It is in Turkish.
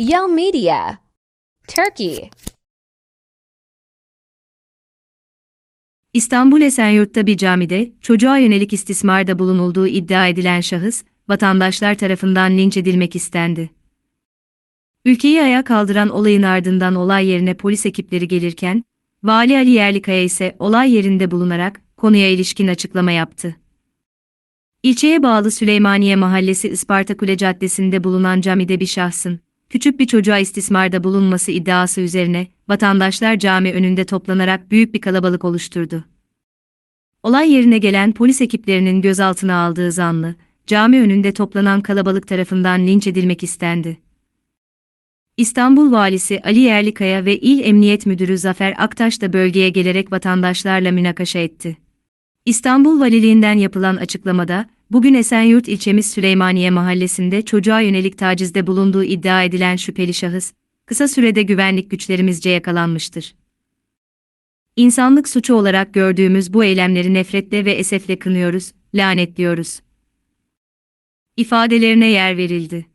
Yell Media. Turkey. İstanbul Esenyurt'ta bir camide çocuğa yönelik istismarda bulunulduğu iddia edilen şahıs, vatandaşlar tarafından linç edilmek istendi. Ülkeyi ayağa kaldıran olayın ardından olay yerine polis ekipleri gelirken, Vali Ali Yerlikaya ise olay yerinde bulunarak konuya ilişkin açıklama yaptı. İlçeye bağlı Süleymaniye Mahallesi Ispartakule Caddesi'nde bulunan camide bir şahsın, küçük bir çocuğa istismarda bulunması iddiası üzerine, vatandaşlar cami önünde toplanarak büyük bir kalabalık oluşturdu. Olay yerine gelen polis ekiplerinin gözaltına aldığı zanlı, cami önünde toplanan kalabalık tarafından linç edilmek istendi. İstanbul Valisi Ali Yerlikaya ve İl Emniyet Müdürü Zafer Aktaş da bölgeye gelerek vatandaşlarla münakaşa etti. İstanbul Valiliğinden yapılan açıklamada, bugün Esenyurt ilçemiz Süleymaniye mahallesinde çocuğa yönelik tacizde bulunduğu iddia edilen şüpheli şahıs, kısa sürede güvenlik güçlerimizce yakalanmıştır. İnsanlık suçu olarak gördüğümüz bu eylemleri nefretle ve esefle kınıyoruz, lanetliyoruz. İfadelerine yer verildi.